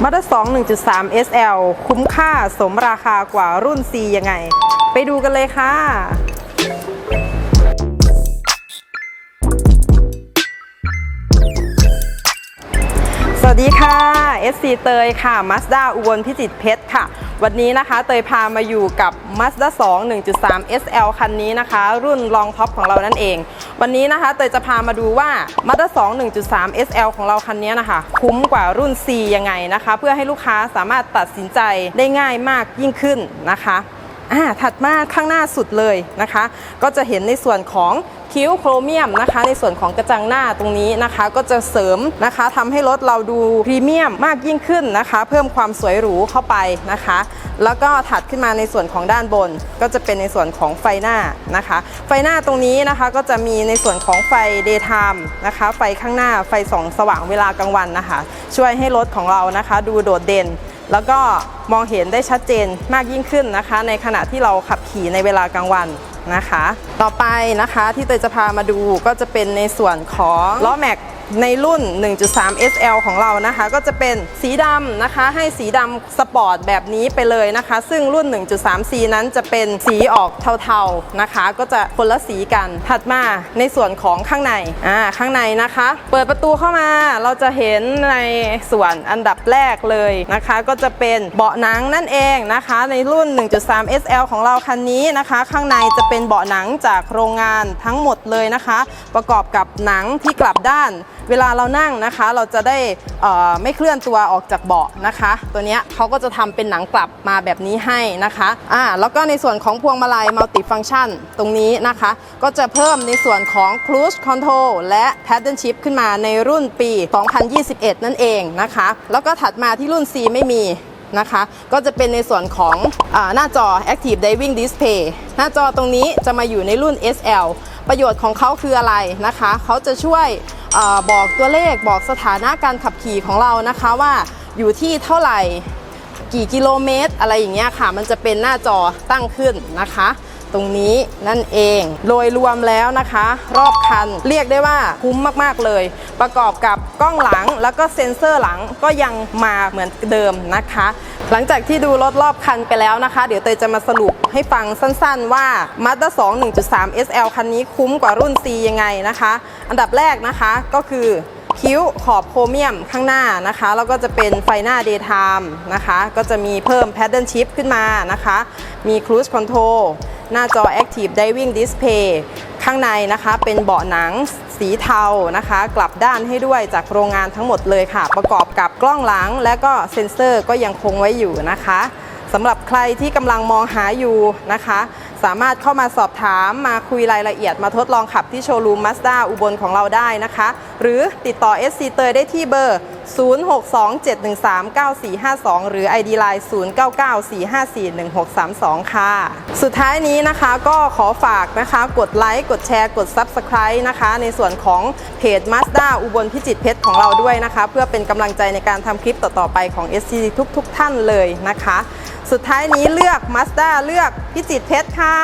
มาด้าสอง1.3 SL คุ้มค่าสมราคากว่ารุ่น C ยังไง ไปดูกันเลยค่ะสวัสดีค่ะ SC เตยค่ะ Mazda อุบลพิจิตรเพชรค่ะ วันนี้นะคะเตยพามาอยู่กับ Mazda 2 1.3 SL คันนี้นะคะ รุ่นรองท็อปของเรานั่นเอง วันนี้นะคะเตยจะพามาดูว่า Mazda 2 1.3 SL ของเราคันนี้นะคะ คุ้มกว่ารุ่น C ยังไงนะคะ เพื่อให้ลูกค้าสามารถตัดสินใจได้ง่ายมากยิ่งขึ้นนะคะ อ่าถัดมาข้างหน้าสุดเลยนะคะ ก็จะเห็นในส่วนของคิ้วโครเมียมนะคะ ในส่วนของกระจังหน้าตรงนี้นะคะ ก็จะเสริมนะคะทำให้รถเราดูพรีเมียมมากยิ่งขึ้นนะคะ เพิ่มความสวยหรูเข้าไปนะคะ แล้วก็ถัดขึ้นมาในส่วนของด้านบน ก็จะเป็นในส่วนของไฟหน้านะคะ ไฟหน้าตรงนี้นะคะก็จะมีในส่วนของไฟ daytime นะคะ ไฟข้างหน้าไฟส่องสว่างเวลากลางวันนะคะ ช่วยให้รถของเรานะคะ ดูโดดเด่น แล้วก็มองเห็นได้ชัดเจนมากยิ่งขึ้นนะคะ ในขณะที่เราขับขี่ในเวลากลางวันนะคะ ต่อไปนะคะที่เตยจะพามาดูก็จะเป็นในส่วนของล้อแม็กในรุ่น 1.3 SL ของเรานะคะ ก็จะเป็นสีดำนะคะ ให้สีดำสปอร์ตแบบนี้ไปเลยนะคะ ซึ่งรุ่น 1.3 C นั้นจะเป็นสีออกเทาๆนะคะ ก็จะคนละสีกันถัดมาในส่วนของข้างในอ่าข้างในนะคะ เปิดประตูเข้ามาเราจะเห็นในส่วนอันดับแรกเลยนะคะ ก็จะเป็นเบาะหนังนั่นเองนะคะ ในรุ่น 1.3 SL ของเราคันนี้นะคะ ข้างในจะเป็นเบาะหนังจากโรงงานทั้งหมดเลยนะคะ ประกอบกับหนังที่กลับด้านเวลาเรานั่งนะคะ เราจะได้ไม่เคลื่อนตัวออกจากเบาะนะคะ ตัวนี้เขาก็จะทำเป็นหนังกลับมาแบบนี้ให้นะคะอ่าแล้วก็ในส่วนของพวงมาลัยมัลติฟังชันตรงนี้นะคะ ก็จะเพิ่มในส่วนของ Cruise Control และ Paddle Shift ขึ้นมาในรุ่นปี 2021 นั่นเองนะคะ แล้วก็ถัดมาที่รุ่น C ไม่มีนะคะก็จะเป็นในส่วนของอหน้าจอ Active Diving Display หน้าจอตรงนี้จะมาอยู่ในรุ่น SL ประโยชน์ของเขาคืออะไรนะคะ เขาจะช่วย บอกตัวเลขบอกสถานะการขับขี่ของเรานะคะว่าอยู่ที่เท่าไหร่กี่กิโลเมตร อะไรอย่างเงี้ยค่ะ มันจะเป็นหน้าจอตั้งขึ้นนะคะ ตรงนี้นั่นเอง โดยรวมแล้วนะคะ รอบคันเรียกได้ว่าคุ้มมากๆเลย ประกอบกับกล้องหลังแล้วก็เซ็นเซอร์หลังก็ยังมาเหมือนเดิมนะคะ หลังจากที่ดูรถรอบคันไปแล้วนะคะ เดี๋ยวเตยจะมาสรุปให้ฟังสั้นๆว่า Mazda 2 1.3 SL คันนี้คุ้มกว่ารุ่น C ยังไงนะคะ อันดับแรกนะคะก็คือคิ้วขอบโครเมียมข้างหน้านะคะ แล้วก็จะเป็นไฟหน้า daytime นะคะ ก็จะมีเพิ่ม paddle shift ขึ้นมานะคะ มี cruise control หน้าจอ active diving display ข้างในนะคะเป็นเบาะหนังสีเทานะคะ กลับด้านให้ด้วยจากโรงงานทั้งหมดเลยค่ะ ประกอบกับกล้องหลัง และก็เซ็นเซอร์ก็ยังคงไว้อยู่นะคะสำหรับใครที่กำลังมองหาอยู่นะคะ สามารถเข้ามาสอบถามมาคุยรายละเอียดมาทดลองขับที่โชว์รูม Mazda อุบลของเราได้นะคะ หรือติดต่อ SC เตยได้ที่เบอร์ 0627139452 หรือ ID Line 0994541632 ค่ะ สุดท้ายนี้นะคะก็ขอฝากนะคะ กดไลค์กดแชร์กด Subscribe นะคะ ในส่วนของเพจ m a สด้าอุบลพิจิตเพชรของเราด้วยนะคะ เพื่อเป็นกำลังใจในการทำคลิปต่อ ๆ ไปของ SC ทุกๆทท่านเลยนะคะ สุดท้ายนี้เลือก m a สด้าเลือกพิจิตเพชรค่ะ